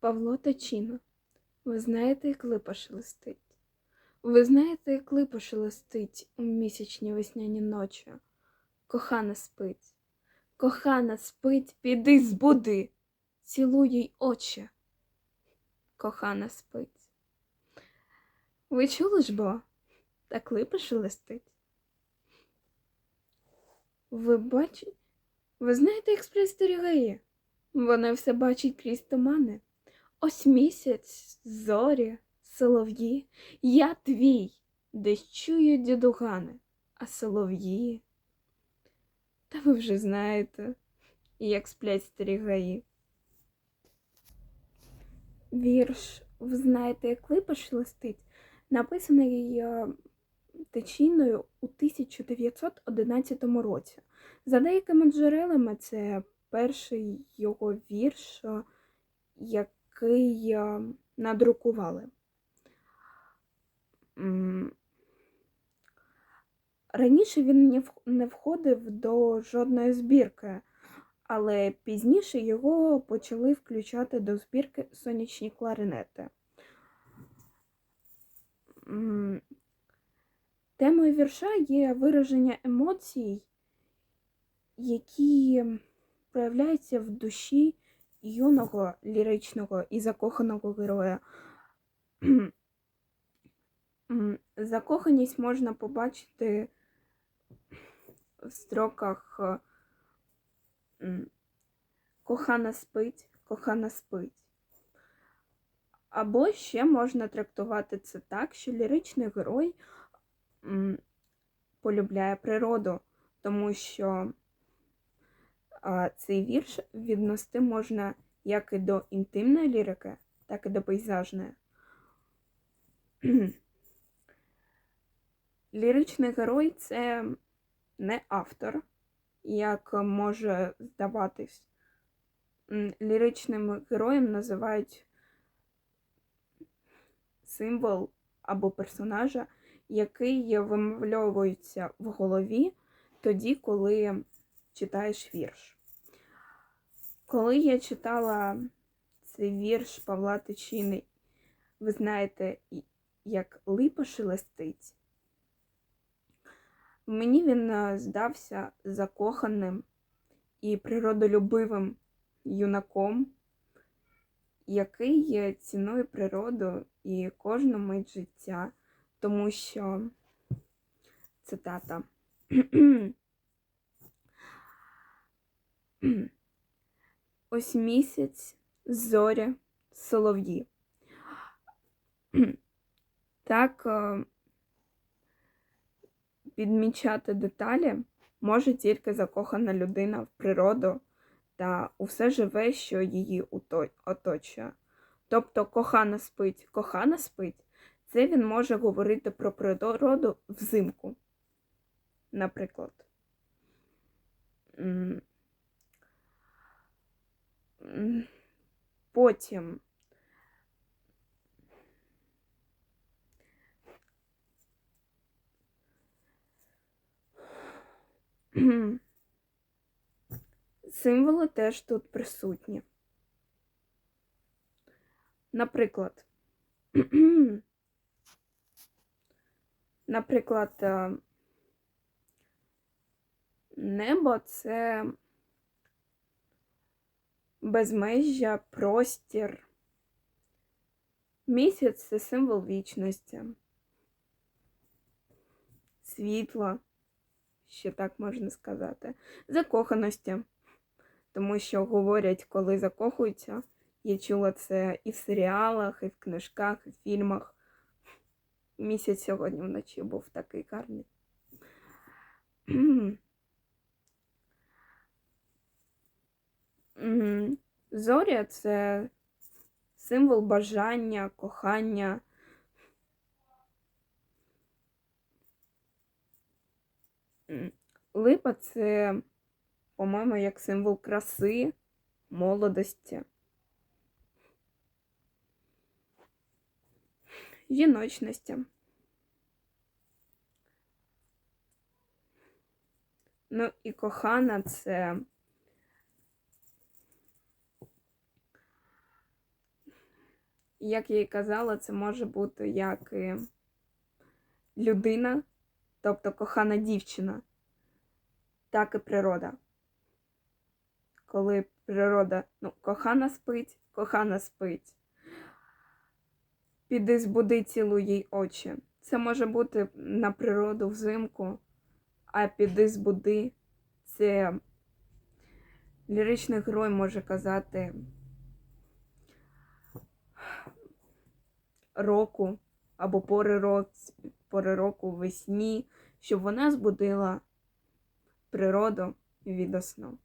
Павло Тачіно. Ви знаєте, як липа шелестить? Ви знаєте, як липа шелестить у місячні весняні ночі? Кохана спить, кохана спить, піди збуди, цілуй їй очі. Кохана спить. Ви чули ж бо? Так липа шелестить. Ви бачите? Ви знаєте, як спостерігає? Вона все бачить крізь тумани. Ось місяць, зорі, солов'ї, я твій, десь чую дідугани, а солов'ї. Та ви вже знаєте, як сплять стерігаї. Вірш Ви знаєте, як липа шелестить, написаний е, Тичиною у 1911 році. За деякими джерелами, це перший його вірш, е, який е, надрукували. Раніше він не входив до жодної збірки, але пізніше його почали включати до збірки сонячні кларинети. Темою вірша є вираження емоцій, які проявляються в душі юного ліричного і закоханого героя. Закоханість можна побачити в строках е, кохана спить, кохана спить. Або ще можна трактувати це так, що ліричний герой полюбляє природу, тому що цей вірш віднести можна як і до інтимної лірики, так і до пейзажної. Ліричний герой це не автор, як може здаватись. Ліричним героєм називають символ або персонажа, який вимовльовується в голові тоді, коли читаєш вірш. Коли я читала цей вірш Павла Тичини, ви знаєте, як липа шелестить, мені він е, здався закоханим і природолюбивим юнаком, який е, цінує природу і кожну мить життя, тому що цитата. Ось місяць, зоря, солов'ї. Так е, підмічати деталі може тільки закохана людина в природу та у все живе, що її оточує. Тобто кохана спить, кохана спить, це він може говорити про природу взимку, наприклад. Потім символи теж тут присутні. Наприклад, наприклад, е, небо це безмежжя, простір. Місяць це символ вічності, світла, ще так можна сказати, закоханості. Тому що говорять, коли закохуються, я чула це і в серіалах, і в книжках, і в фільмах. Місяць сьогодні вночі був такий гарний. Мгм. Зоря це символ бажання, кохання. Липа це, по-моєму, як символ краси, молодості, жіночності. Ну і кохана це як я і казала, це може бути як людина, тобто кохана дівчина, так і природа. Коли природа, ну, кохана спить, кохана спить. Піди збуди цілуй їй очі. Це може бути на природу взимку, а піди збуди це ліричний герой може казати року або пори року, пори року весні, щоб вона збудила природу від сну.